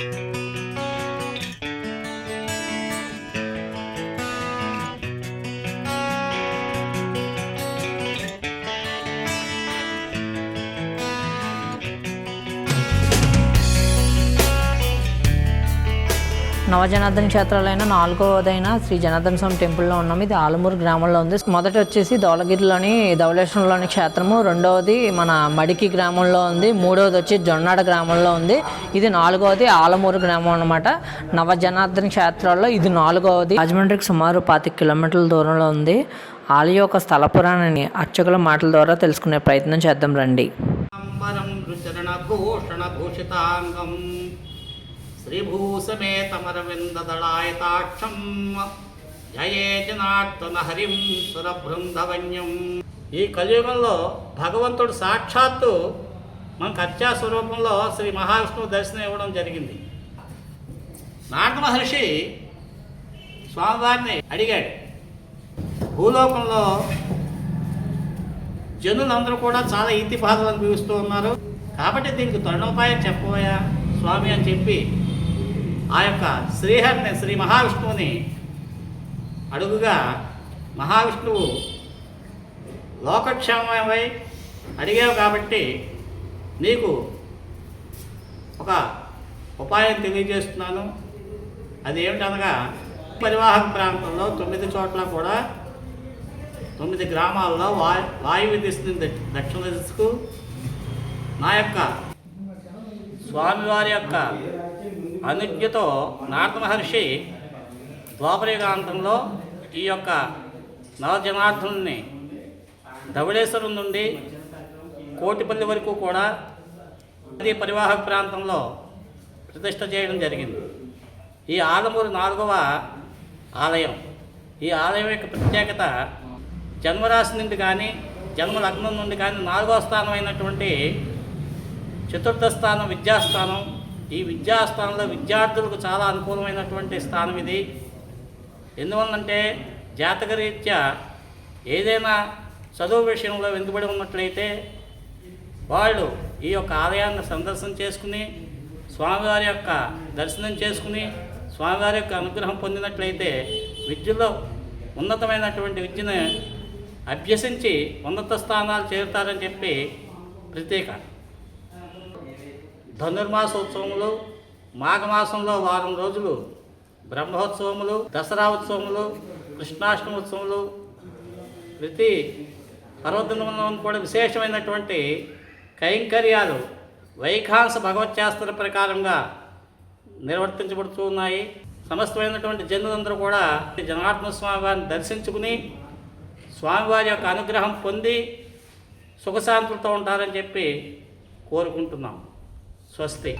thank you. Nava Janardhana క్షేత్రాలైన నాలుగవదైన Shri Janardhana స్వామి టెంపుల్లో ఉన్నాం. ఇది ఆలమూరు గ్రామంలో ఉంది. మొదట వచ్చేసి ధవళగిరిలోని ధవళేశ్వరంలోని క్షేత్రము. రెండవది మన మడికి గ్రామంలో ఉంది. మూడవది వచ్చి జొన్నాడ గ్రామంలో ఉంది. ఇది నాలుగవది ఆలమూరు గ్రామం అన్నమాట. నవజనార్దన క్షేత్రాల్లో ఇది నాలుగవది. రాజమండ్రికి సుమారు పాతిక కిలోమీటర్ల దూరంలో ఉంది. ఆలయ యొక్క స్థల పురాణాన్ని అర్చకుల మాటల ద్వారా తెలుసుకునే ప్రయత్నం చేద్దాం రండి. భూషితాంగం శ్రీభూసమేతమరవిందదళాయతాక్షం. జయే జనార్దన హరిం సురబృందవన్యం ఈ కలియుగంలో భగవంతుడు సాక్షాత్తు మనకు అత్యా స్వరూపంలో శ్రీ మహావిష్ణువు దర్శనం ఇవ్వడం జరిగింది. నారద మహర్షి స్వామివారిని అడిగాడు భూలోకంలో జనులందరూ కూడా చాలా ఈతి బాధలు అనుభవిస్తూ ఉన్నారు. కాబట్టి దీనికి తరుణోపాయం చెప్పబోయా స్వామి అని చెప్పి ఆ యొక్క శ్రీహరిని శ్రీ మహావిష్ణువుని అడుగుగా మహావిష్ణువు లోకక్షేమమై అడిగావు కాబట్టి నీకు ఒక ఉపాయం తెలియజేస్తున్నాను. అది ఏమిటనగా పరివాహక ప్రాంతంలో తొమ్మిది చోట్ల కూడా తొమ్మిది గ్రామాల్లో వాయు వాయువు దిశని దక్షిణ దిశకు. నా యొక్క స్వామివారి యొక్క అనుజ్ఞతో నారద మహర్షి ద్వాపరయుగాంతంలో ఈ యొక్క నవజనార్దనుల్ని ధవళేశ్వరం నుండి కోటిపల్లి వరకు కూడా నదీ పరివాహక ప్రాంతంలో ప్రతిష్ట చేయడం జరిగింది. ఈ ఆలమూరు నాలుగవ ఆలయం. ఈ ఆలయం యొక్క ప్రత్యేకత జన్మరాశి నుండి కానీ జన్మ లగ్నం నుండి కానీ నాలుగవ స్థానం అయినటువంటి చతుర్థ స్థానం విద్యాస్థానం ఈ విద్యాస్థానంలో విద్యార్థులకు చాలా అనుకూలమైనటువంటి స్థానం ఇది. ఎందువల్లంటే జాతకరీత్యా ఏదైనా చదువు విషయంలో వెనుకబడి ఉన్నట్లయితే వాళ్ళు ఈ యొక్క ఆలయాన్ని సందర్శన చేసుకుని స్వామివారి యొక్క దర్శనం చేసుకుని స్వామివారి యొక్క అనుగ్రహం పొందినట్లయితే విద్యలో ఉన్నతమైనటువంటి విద్యను అభ్యసించి ఉన్నత స్థానాలు చేరుతారని చెప్పి ప్రత్యేక ధనుర్మాసోత్సవములు మాఘమాసంలో వారం రోజులు బ్రహ్మోత్సవములు దసరా ఉత్సవములు కృష్ణాష్టమోత్సవములు ప్రతి పర్వదినంలో కూడా విశేషమైనటువంటి కైంకర్యాలు వైఖాంస భగవత్శాస్త్ర ప్రకారంగా నిర్వర్తించబడుతూ ఉన్నాయి. సమస్తమైనటువంటి జనులందరూ కూడా జనార్దన స్వామి వారిని దర్శించుకుని స్వామివారి యొక్క అనుగ్రహం పొంది సుఖశాంతులతో ఉంటారని చెప్పి కోరుకుంటున్నాం. స్వస్తి.